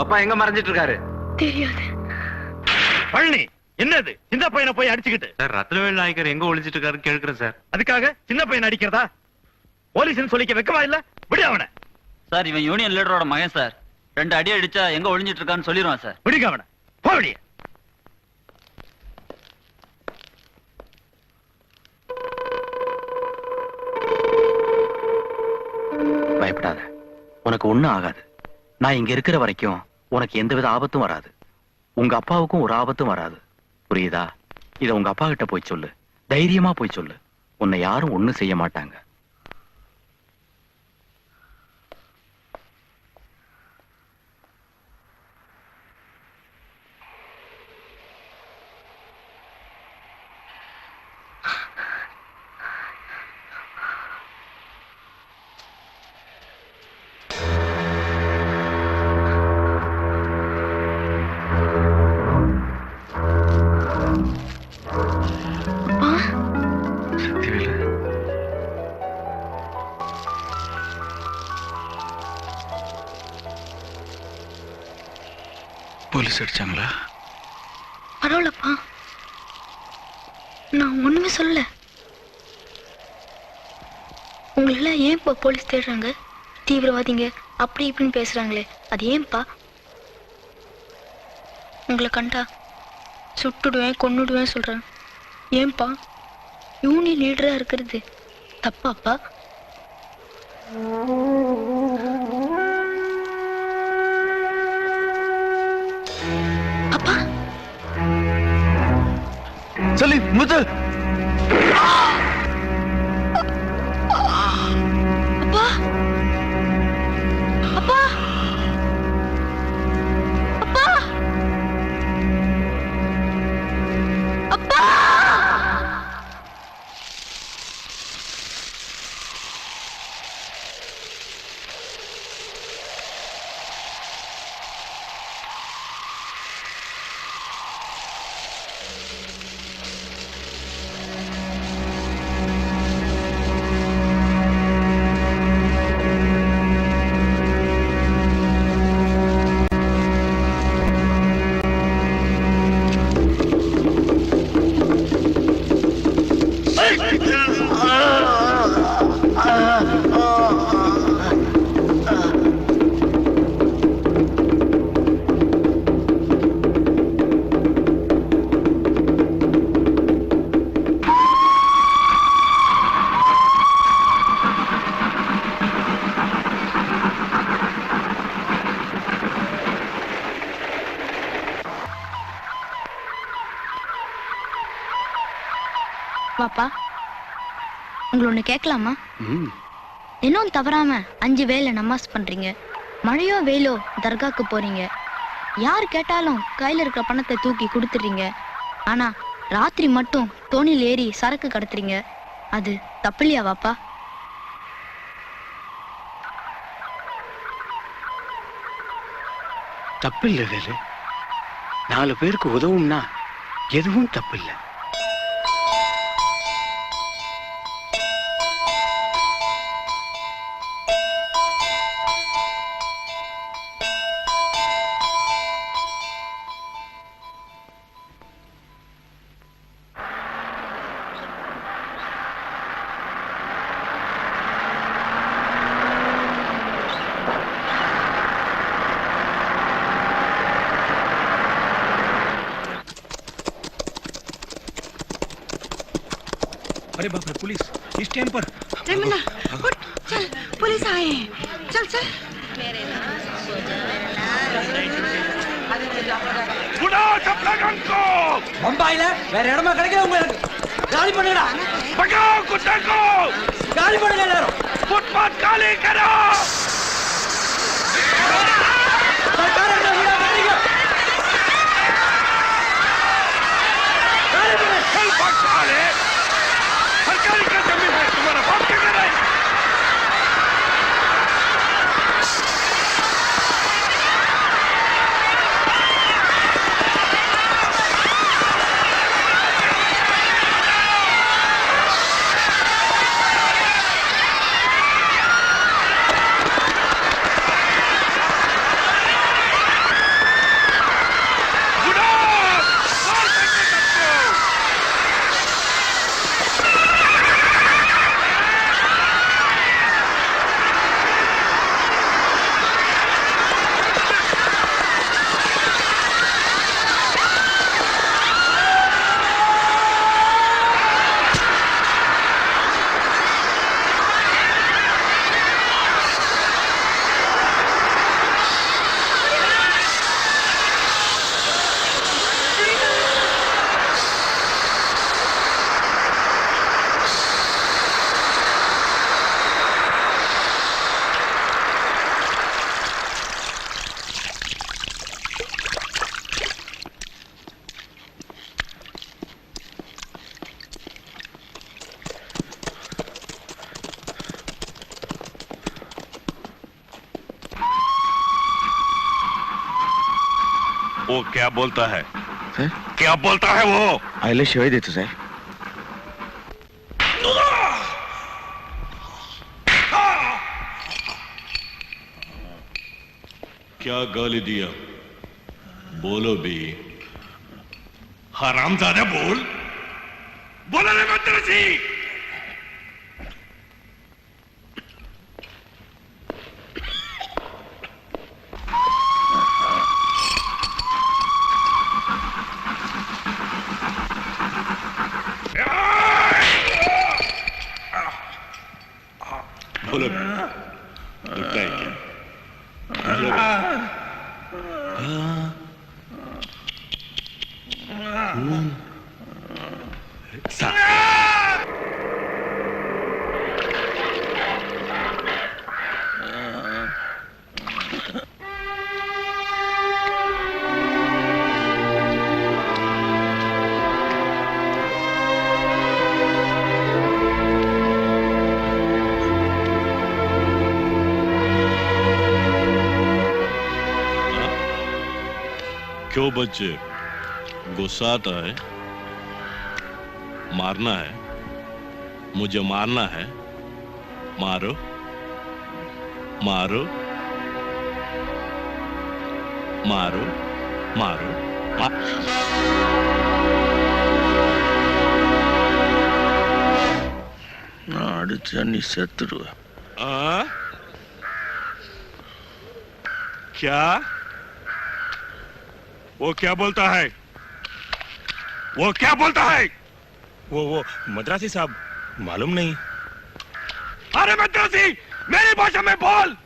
உங்க அப்பா எங்க மறைஞ்சிட்டு இருக்காரு தெரியாது. பழனி என்னது? சின்ன பையனை போய் அடிச்சுக்கிட்டு. சார் ரத்னவேல் நாயக்கர் எங்க ஒளிஞ்சிட்டு இருக்காரு கேட்கிறேன் சார். அதுக்காக சின்ன பையன் அடிக்கிறதா? போலீஸ்னு சொல்லிக்க வெக்கமா இல்ல? விடு அவனை. சார் இவன் யூனியன் லீடரோட மகன் சார். ரெண்டு அடி அடிச்சா எங்க ஒளிஞ்சிட்டு இருக்கான்னு சொல்லிடுவான் சார். விடுங்க அவனை. போ வெளியே. பயப்படாத. உனக்கு ஒண்ணும் ஆகாது. நான் இங்க இருக்கிற வரைக்கும் உனக்கு எந்தவித ஆபத்தும் வராது. உங்க அப்பாவுக்கும் ஒரு ஆபத்தும் வராது. புரியுதா? இத உங்க அப்பா கிட்ட போய் சொல்லு. தைரியமா போய் சொல்லு. உன்னை யாரும் ஒண்ணும் செய்ய மாட்டாங்க. போலீஸ் அடிச்சாங்களா? பரவாயில்லப்பா. நான் ஒண்ணுமே சொல்லல. உங்களெல்லாம் ஏன்ப்பா போலீஸ் தேடுறாங்க? தீவிரவாதிங்க அப்படி இப்படின்னு பேசுறாங்களே. அது ஏன்பா? உங்களை கண்டா சுட்டுடுவேன் கொன்னுடுவேன் சொல்றேன் ஏன்பா? யூனியன் லீடரா இருக்கிறது. தப்பாப்பா? சொல்லி முத்து பாப்பா உங்களை ஒன்று கேட்கலாமா? இன்னும் தவறாம அஞ்சு வேளை நமாஸ் பண்றீங்க. மழையோ வெயிலோ தர்காக்கு போறீங்க. யார் கேட்டாலும் கையில இருக்கிற பணத்தை தூக்கி கொடுத்துறீங்க ஆனா ராத்திரி மட்டும் தோணியில் ஏறி சரக்கு கடத்துறீங்க. அது தப்பில்லையா வாப்பா தப்பில்லை வேலு. நாலு பேருக்கு உதவும்னா எதுவும் தப்பில்லை. अरे बाप रे पुलिस इस टाइम पर। जयमला उठ चल पुलिस आए हैं। चल चल। मेरे को। बम्बाई ले वेरे रमा कड़के होंगे गाली पड़ेगा पकाओ कुत्ते को। गाली पड़ेगा ले फुटपाथ काली करो। वो क्या बोलता है? सर? क्या बोलता है वो? आईला शिवाय देतो सर। क्या गाली दिया? बोलो भी। हरामजादा बोल। बोला रे मद्रासी さあ。क्यों बच्चे? गुस्सा आता है मारना है मुझे मारना है मारो मारो मारो मारो शत्रु क्या? वो क्या बोलता है? वो क्या बोलता है? वो वो मद्रासी साहब मालूम नहीं। अरे मद्रासी मेरी भाषा में बोल।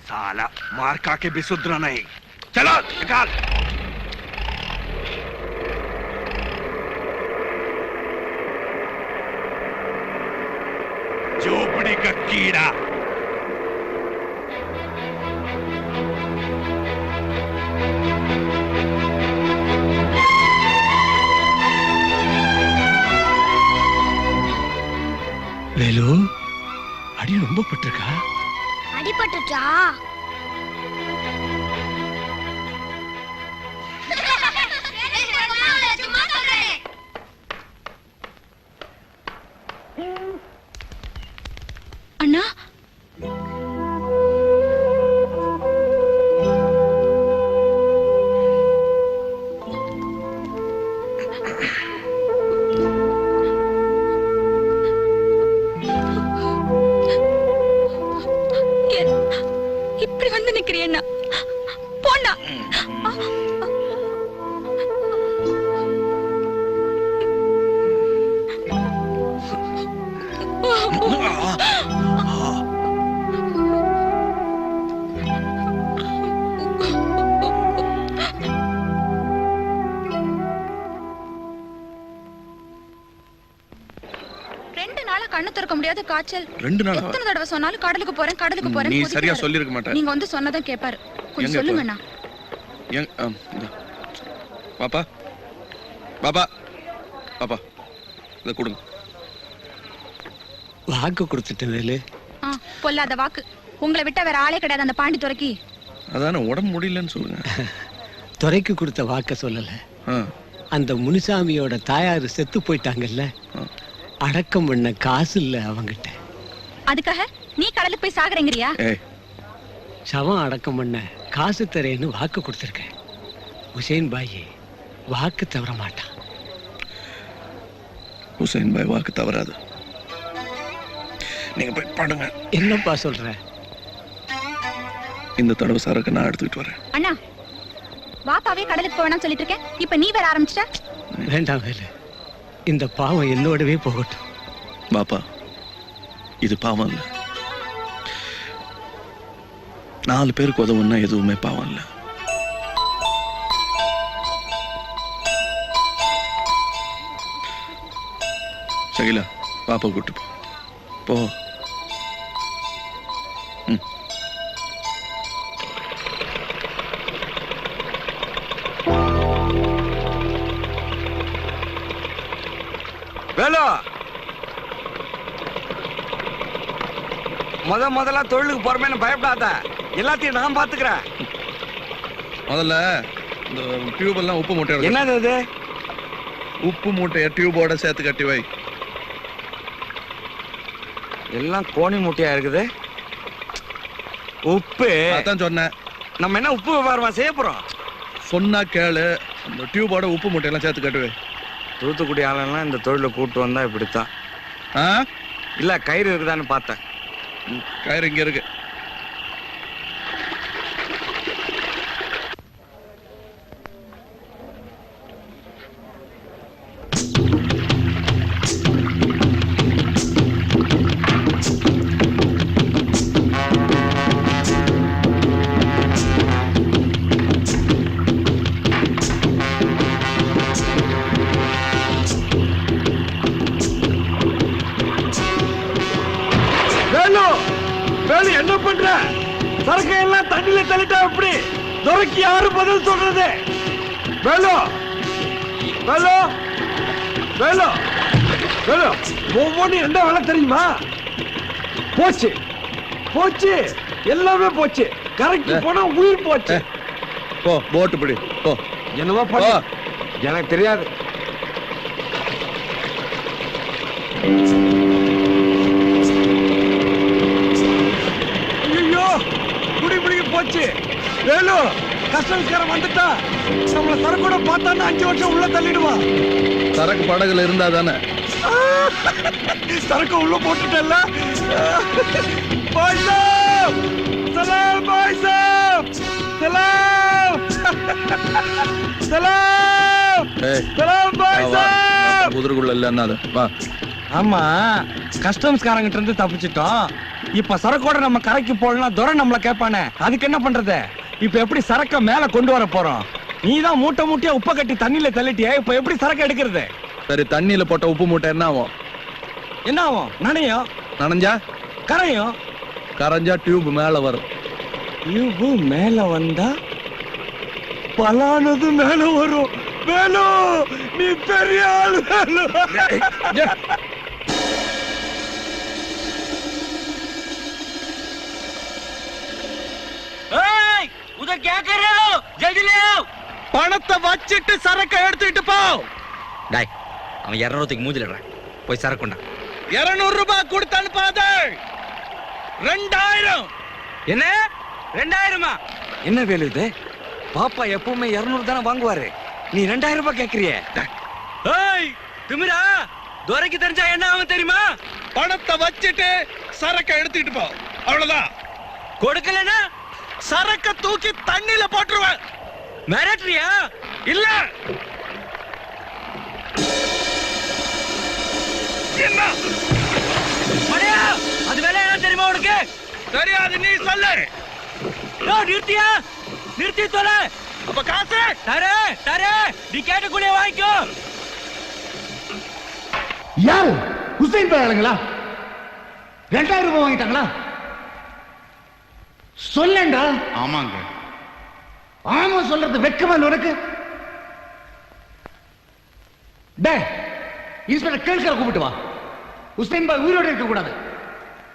साला मार खा के भी सुधरा नहीं। चलो निकाल। झोपड़ी का कीड़ा। ரொம்ப பட்டிருக்கா அடிபட்டுச்சா? ரெண்டு நாளா கண்ணு திறக்க முடியாத காய்ச்சல். ரெண்டு நாளா? எத்தனை தடவை சொன்னாலும் கடலுக்கு போறேன் கடலுக்கு போறேன் நீ சரியா சொல்லிருக்க மாட்ட. நீங்க வந்து சொன்னதான் கேட்பாரு கொஞ்சம் சொல்லுங்கண்ணா பாப்பா. பாப்பா இதை கொடுங்க. வாக்கு கொடுத்துட்டேன் வேலு. ஆ, பொல்லாத வாக்கு. உங்களை விட்டா வேற ஆளே கிடையாது அந்த பாண்டி துறைக்கு அதான உடம்பு முடியலன்னு சொல்லுங்க. துறைக்கு கொடுத்த வாக்க சொல்லல. ஆ, அந்த முனுசாமியோட தாயாரு செத்து போயிட்டாங்கல்ல. அடக்கம் பண்ண காசு இல்ல அவங்கிட்ட. அதுக்காக நீ கடலுக்கு போய் சாகுறேங்கிறியா? ஏய் சவம் அடக்கம் பண்ண காசு தரேன்னு வாக்கு கொடுத்துருக்கேன். உசேன் பாய் வாக்கு தவற மாட்டான். ஹுசைன் பாய் வாக்கு தவறாது. நீங்க போய் பாடுங்க. என்னப்பா சொல்ற? இந்த தடவை சரக்கு நான் எடுத்துக்கிட்டு வரேன். அண்ணா வாப்பாவே கடலுக்கு போவேணாம்னு சொல்லிட்டு இருக்கேன் இப்ப நீ வேற ஆரம்பிச்சிட்ட? வேண்டாம் வேலு. இந்த பாவம் என்னோடவே போகட்டும். பாப்பா இது பாவம் இல்ல. நாலு பேருக்கு உதவுன்னா எதுவுமே பாவம் இல்ல. சகிலா பாப்பா கூட்டு போ. முத முதல்ல தொழிலுக்கு போறமேன்னு பயப்படாத. எல்லாத்தையும் நான் பாத்துக்கிறேன். முதல்ல இந்த டியூப் எல்லாம் உப்பு மூட்டை என்னது அது? உப்பு மூட்டைய டியூபோட சேர்த்து கட்டி வை. எல்லாம் கோணி மூட்டையா இருக்குது? உப்பு. அதான் சொன்னேன். நம்ம என்ன உப்பு வியாபாரமா செய்ய போறோம்? சொன்னா கேளு. இந்த டியூபோட உப்பு மூட்டையெல்லாம் சேர்த்து கட்டு வை. தூத்துக்குடி ஆளெல்லாம் இந்த தொழிலை கூட்டு வந்தா இப்படித்தான். ஆ? இல்ல கயிறு இருக்குதான்னு பார்த்தேன். கயிறு இங்கே இருக்குது வேலு என்ன பண்ற? சரக்கு எல்லாம் தண்ணியில தள்ளிட்டா எப்படி? துறைக்கு யாரு பதில் சொல்றது? வேலு வேலு வேலு வேலு ஒவ்வொன்றும் என்ன வேலை தெரியுமா? போச்சு போச்சு எல்லாமே போச்சு. கரைக்கு போனா உயிர் போச்சு. போ போட்டு பிடி போ. என்னவோ பண்ணு. எனக்கு தெரியாது. போச்சு. வேலு கஸ்டமர்ஸ்காரன் வந்துட்டா. நம்மள சரக்கூட பார்த்தான்னா அஞ்சு வருஷம் உள்ள தள்ளிடுவான் சரக்கு படகுல இருந்தா தானே? சரக்கு உள்ள போட்டுட்டல பாய் சாப் சலாம்! பாய் சாப் சலாம் சலாம் சலாம் பாய் சாப் குதிரைக்குள்ள இல்லன்னா அது. வா. ஆமா. கஸ்டம்ஸ்காரங்கிட்ட இருந்து தப்பிச்சிட்டோம். இப்ப சரக்கோட நம்ம கரைக்கு போடலாம் துரை நம்மள கேட்பானே. அதுக்கு என்ன பண்றது? இப்ப எப்படி சரக்க மேல கொண்டு வர போறோம்? நீ தான் மூட்டை மூட்டையா உப்ப கட்டி தண்ணியில தள்ளிட்டியே? இப்ப எப்படி சரக்கு எடுக்கிறது? சரி தண்ணியில போட்ட உப்பு மூட்டை என்ன ஆகும்? என்ன ஆகும்? நனையும்? நனைஞ்சா? கரையும்? கரைஞ்சா டியூப் மேல வரும். இவு மேல வந்தா பலானது மேல வரும். வேலு நீ பெரிய ஆள் வேலு. उधर क्या कर रहे हो जल्दी ले आओ பணத்தை வச்சிட்டு சரக்க எடுத்துட்டு போ டாய் அவன் இரநூறுக்கு மூஞ்சிலிடுறான் போய் சரக்குண்டா இருநூறு ரூபாய் கொடுத்து அனுப்பாத ரெண்டாயிரம் என்ன ரெண்டாயிரமா என்ன வேலு இது பாப்பா எப்பவுமே இருநூறு தானே வாங்குவாரு நீ ரெண்டாயிரம் ரூபாய் கேக்குறிய ஏய் திமிரா துரைக்கு தெரிஞ்சா என்ன ஆகும் தெரியுமா பணத்தை வச்சிட்டு சரக்க எடுத்துக்கிட்டு போ அவ்வளவுதான் கொடுக்கலனா சரக்க தூக்கி தண்ணில போட்டுருவேன். மிரட்டுறியா? இல்ல. என்ன? மணியா அது வேலை என்ன தெரியுமா உனக்கு? தெரியாது நீ சொல்லு. நிறுத்தியா? நிறுத்தி சொல்ல அப்ப காசு? தரே தரே. நீ கேட்டக்கூடிய வாங்கிக்கோ யாரு? ஹுசைன் பேரங்களா ரெண்டாயிரம் ரூபாய் வாங்கிட்டாங்களா? சொல்லேன்டா ஆமாங்க. ஆமா சொல்றது வெக்கமா உனக்கு? டே இன்ஸ்பெக்டர் கேட்கிற கூப்பிட்டு வா. ஹுசைன் பாய் உயிரோடு இருக்க கூடாது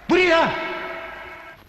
புரியுதா?